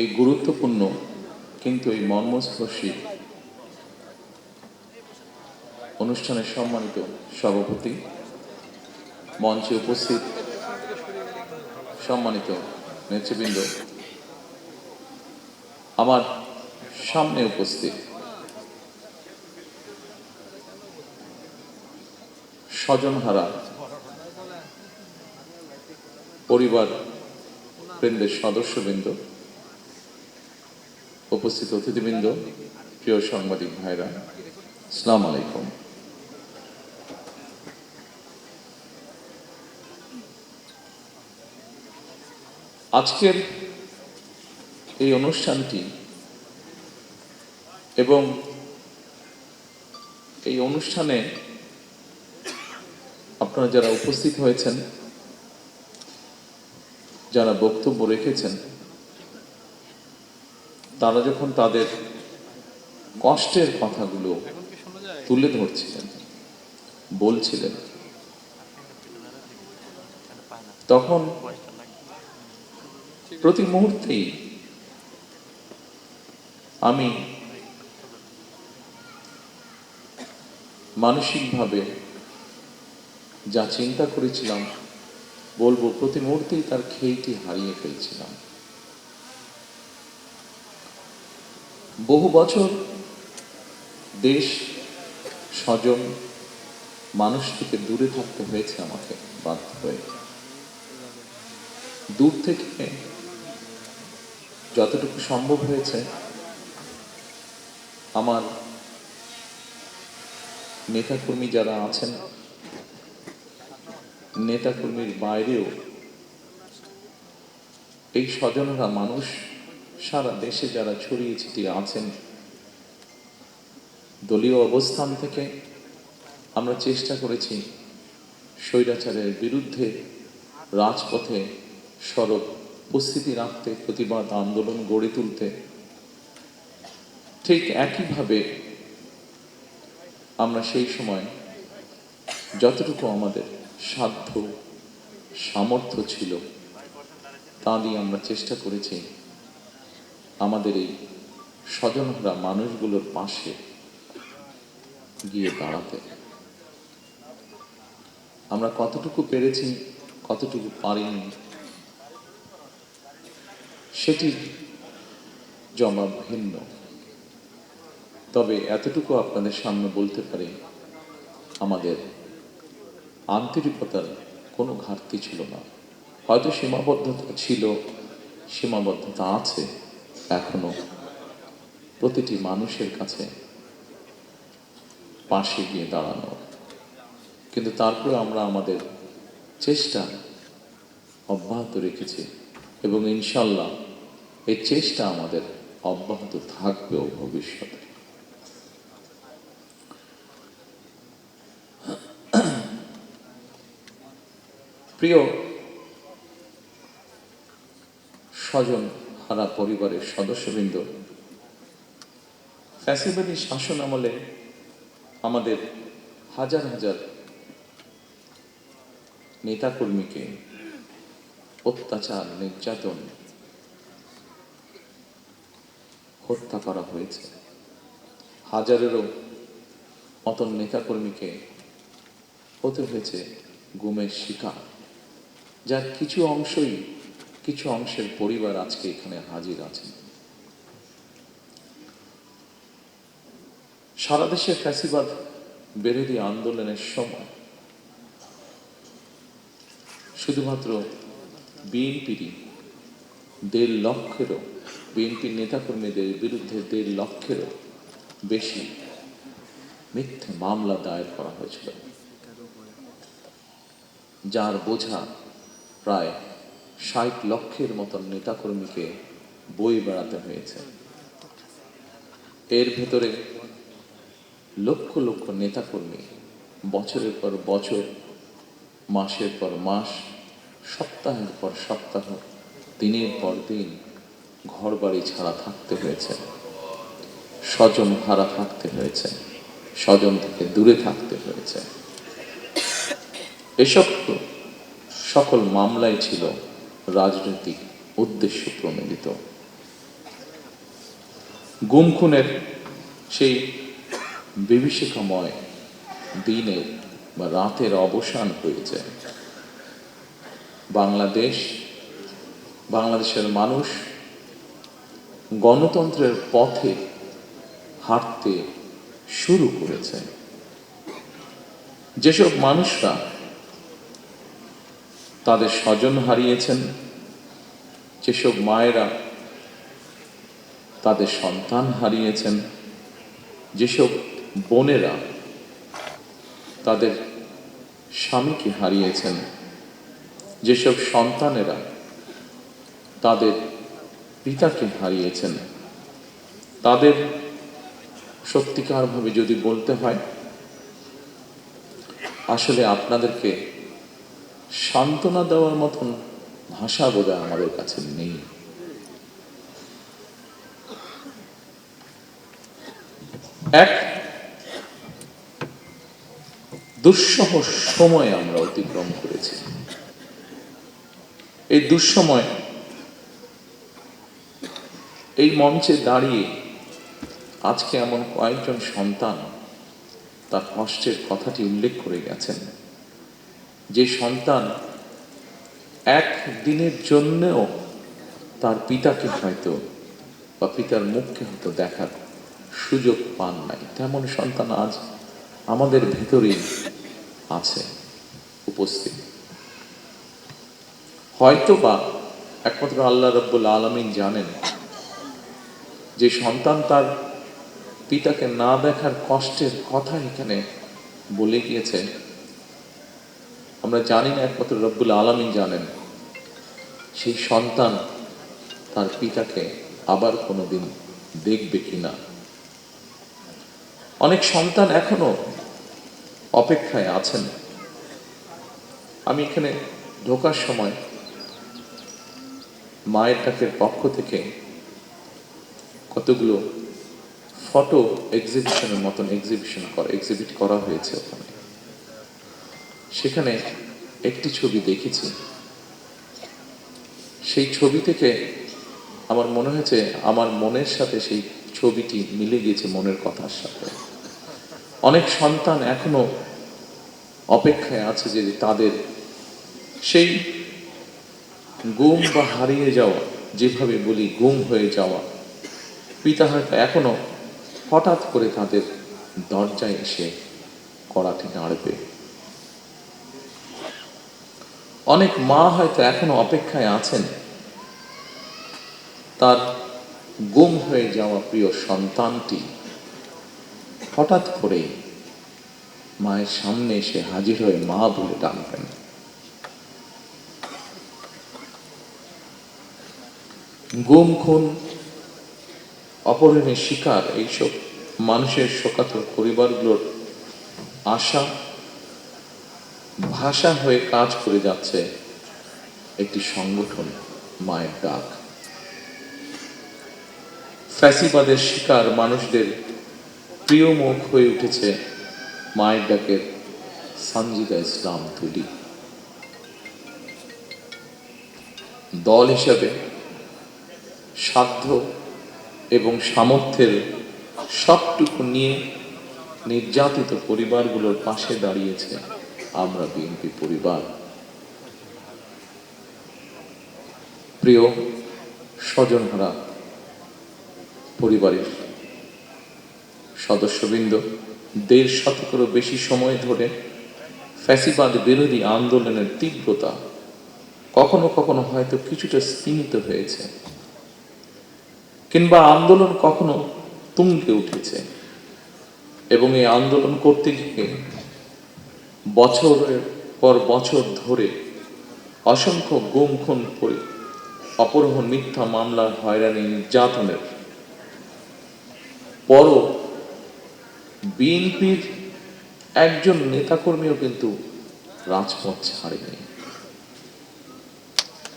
এই গুরুত্বপূর্ণ, কিন্তু এই মর্মস্পর্শী অনুষ্ঠানের সম্মানিত সভাপতি, মঞ্চে উপস্থিত সম্মানিত নেতৃবৃন্দ, আমার সামনে উপস্থিত স্বজনহারা পরিবার বৃন্দের সদস্যবৃন্দ উপস্থিত অতিথিবৃন্দ, প্রিয় সাংবাদিক ভাইরা, আসসালামু আলাইকুম। আজকের এই অনুষ্ঠানটি এবং এই অনুষ্ঠানে আপনারা যারা উপস্থিত হয়েছেন, যারা বক্তব্য রেখেছেন তারা যখন তাদের কষ্টের কথাগুলো তুলে ধরছিলেন, বলছিলেন, তখন প্রতি মুহূর্তেই আমি মানসিকভাবে যা চিন্তা করেছিলাম, বলব, প্রতি মুহূর্তেই তার খেইটি হারিয়ে ফেলছিলাম। বহু বছর দেশ, স্বজন, মানুষ থেকে দূরে থাকতে হয়েছে আমাকে, বাধ্য হয়ে। দূর থেকে যতটুকু সম্ভব হয়েছে, আমার নেতাকর্মী যারা আছেন, নেতাকর্মীর বাইরেও এই স্বজনরা মানুষ সারা দেশে যারা ছড়িয়ে ছিটিয়ে আছেন, দলীয় অবস্থান থেকে আমরা চেষ্টা করেছি স্বৈরাচারের বিরুদ্ধে রাজপথে সড়ক উপস্থিতি রাখতে, প্রতিবাদ আন্দোলন গড়ে তুলতে। ঠিক একইভাবে আমরা সেই সময় যতটুকু আমাদের সাধ্য সামর্থ্য ছিল তা দিয়ে আমরা চেষ্টা করেছি আমাদের এই স্বজনহারা মানুষগুলোর পাশে গিয়ে দাঁড়াতে। আমরা কতটুকু পেরেছি, কতটুকু পারিনি, সেটি জমা ভিন্ন। তবে এতটুকু আপনাদের সামনে বলতে পারি, আমাদের আন্তরিকতার কোনো ঘাটতি ছিল না। হয়তো সীমাবদ্ধতা ছিল, সীমাবদ্ধতা আছে এখনও প্রতিটি মানুষের কাছে পাশে গিয়ে দাঁড়ানো। কিন্তু তারপরে আমরা আমাদের চেষ্টা অব্যাহত রেখেছি এবং ইনশাল্লাহ এই চেষ্টা আমাদের অব্যাহত থাকবেও ভবিষ্যতে। প্রিয় স্বজন হারা পরিবারের সদস্যবৃন্দ। ফ্যাসিবাদী শাসন আমলে আমাদের হাজার হাজার নেতাকর্মীকে অত্যাচার, নির্যাতন হত্যা করা হয়েছে। হাজারেরও মতন নেতাকর্মীকে হতে হয়েছে গুমের শিকার, যার কিছু অংশই কিছু অংশের পরিবার আজকে এখানে হাজির আছেন। সারা দেশে ফ্যাসিবাদ বিরোধী আন্দোলনের সময় শুধুমাত্র বিএনপিরই দেড় লক্ষেরও, বিএনপির নেতাকর্মীদের বিরুদ্ধে দেড় লক্ষেরও বেশি মিথ্যে মামলা দায়ের করা হয়েছিল। যার বোঝা প্রায় ষাট লক্ষের মতন নেতাকর্মীকে বই বেড়াতে হয়েছে। এর ভেতরে লক্ষ লক্ষ নেতাকর্মী বছরের পর বছর, মাসের পর মাস, সপ্তাহের পর সপ্তাহ, দিনের পর দিন ঘর বাড়ি ছাড়া থাকতে হয়েছে। স্বজন হারা থাকতে হয়েছে। স্বজন থেকে দূরে থাকতে হয়েছে। এসব সকল মামলাই ছিল রাজনৈতিক উদ্দেশ্য প্রণোদিত। গুম খুনের সেই বিভীষিকাময় দিনে বা রাতের অবসান হয়েছে। বাংলাদেশ, বাংলাদেশের মানুষ গণতন্ত্রের পথে হাঁটতে শুরু করেছে। যেসব মানুষরা তাদের স্বজন হারিয়েছেন। যেসব মায়েরা তাদের সন্তান হারিয়েছেন, যেসব বোনেরা তাদের স্বামীকে হারিয়েছেন, যেসব সন্তানেরা তাদের পিতাকে হারিয়েছেন, তাদের সত্যিকারভাবে যদি বলতে হয়, আসলে আপনাদেরকে সান্ত্বনা দেওয়ার মতন ভাষা বোধহয় আমাদের কাছে নেই। এক, দুঃসহ সময় আমরা অতিক্রম করেছি। এই দুঃসময় এই মঞ্চে দাঁড়িয়ে আজকে এমন কয়েকজন সন্তান তার কষ্টের কথাটি উল্লেখ করে গেছেন। যে সন্তান এক দিনের জন্যেও তার পিতাকে হয়তো বা পিতার মুখকে হয়তো দেখার সুযোগ পান নাই। তেমন সন্তান আজ আমাদের ভেতরেই আছে, উপস্থিত। হয়তো বা একমাত্র আল্লাহ রব্বুল আলমিন জানেন যে সন্তান তার পিতাকে না দেখার কষ্টের কথা এখানে বলে গিয়েছে। আমরা জানি না, একমাত্র রব্বুল আলমিন জানেন। সেই সন্তান তার পিতাকে আবার কোনোদিন দেখবে কিনা? অনেক সন্তান এখনও অপেক্ষায় আছেন। আমি এখানে ঢোকার সময় মায়ের ডাকের পক্ষ থেকে কতগুলো ফটো এক্সিবিশনের মতন এক্সিবিশন করা এক্সিবিট করা হয়েছে ওখানে। সেখানে একটি ছবি দেখেছি। সেই ছবি থেকে আমার মনে হয়েছে, আমার মনের সাথে সেই ছবিটি মিলে গিয়েছে মনের কথার সাথে। অনেক সন্তান এখনও অপেক্ষায় আছে যে তাদের সেই গুম বা হারিয়ে যাওয়া, যেভাবে বলি গুম হয়ে যাওয়া পিতা হয়তো এখনও হঠাৎ করে তাদের দরজায় এসে কড়াটি নাড়বে। অনেক মা হয়তো এখনও অপেক্ষায় আছেন। তার গুম হয়ে যাওয়া প্রিয় সন্তানটি হঠাৎ করে মায়ের সামনে এসে হাজির হয়ে মা বলে ডাকবেন। গুম, খুন, অপহরণের শিকার এইসব মানুষের শোকাতর পরিবারগুলোর আশা ভাষা হয়ে কাজ করে যাচ্ছে একটি সংগঠন, মায়ের ডাক। ফ্যাসিবাদের শিকার মানুষদের প্রিয় মুখ হয়ে উঠেছে মায়ের ডাকের সানজিদা ইসলাম তুলি দল হিসাবে সাধ্য এবং সামর্থ্যের সবটুকু নিয়ে নির্যাতিত পরিবারগুলোর পাশে দাঁড়িয়েছে আমরা বিএনপি পরিবার। প্রিয় স্বজনহারা পরিবারের সদস্যবৃন্দ, দেড় শতকেরও বেশি সময় ধরে ফ্যাসিবাদ বিরোধী আন্দোলনের তীব্রতা কখনো কখনো হয়তো কিছুটা স্তীমিত হয়েছে কিংবা আন্দোলন কখনো তুঙ্গে উঠেছে এবং এই আন্দোলন করতে গিয়ে বছরের পর বছর ধরে অসংখ্য গুম, খুন করে অপহরণ মিথ্যা মামলা হয়রানি নির্যাতনের পরও বিএনপির একজন নেতাকর্মীও কিন্তু রাজপথ ছাড়েনি।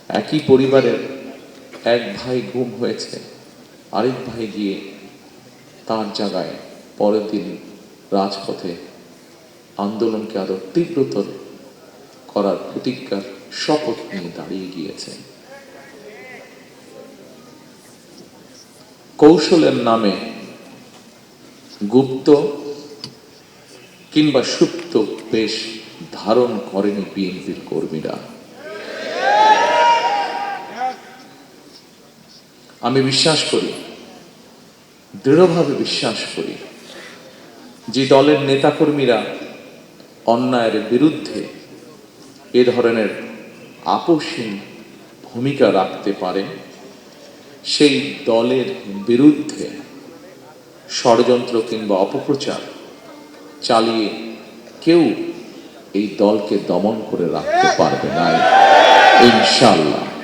একই পরিবারের এক ভাই গুম হয়েছে, আরেক ভাই গিয়ে তার জায়গায় পরের দিন রাজপথে আন্দোলনকে আরও তীব্রতর করার প্রতিজ্ঞার শপথ নিয়ে দাঁড়িয়ে গিয়েছেন কৌশলের নামে গুপ্ত কিংবা সুপ্ত বেশ ধারণ করেনি বিএনপির কর্মীরা। আমি বিশ্বাস করি, দৃঢ়ভাবে বিশ্বাস করি, যে দলের নেতাকর্মীরা অন্যায়ের বিরুদ্ধে এ ধরনের আপোষহীন ভূমিকা রাখতে পারে। সেই দলের বিরুদ্ধে ষড়যন্ত্র কিংবা অপপ্রচার চালিয়ে কেউ এই দলকে দমন করে রাখতে পারবে না। ইনশাল্লাহ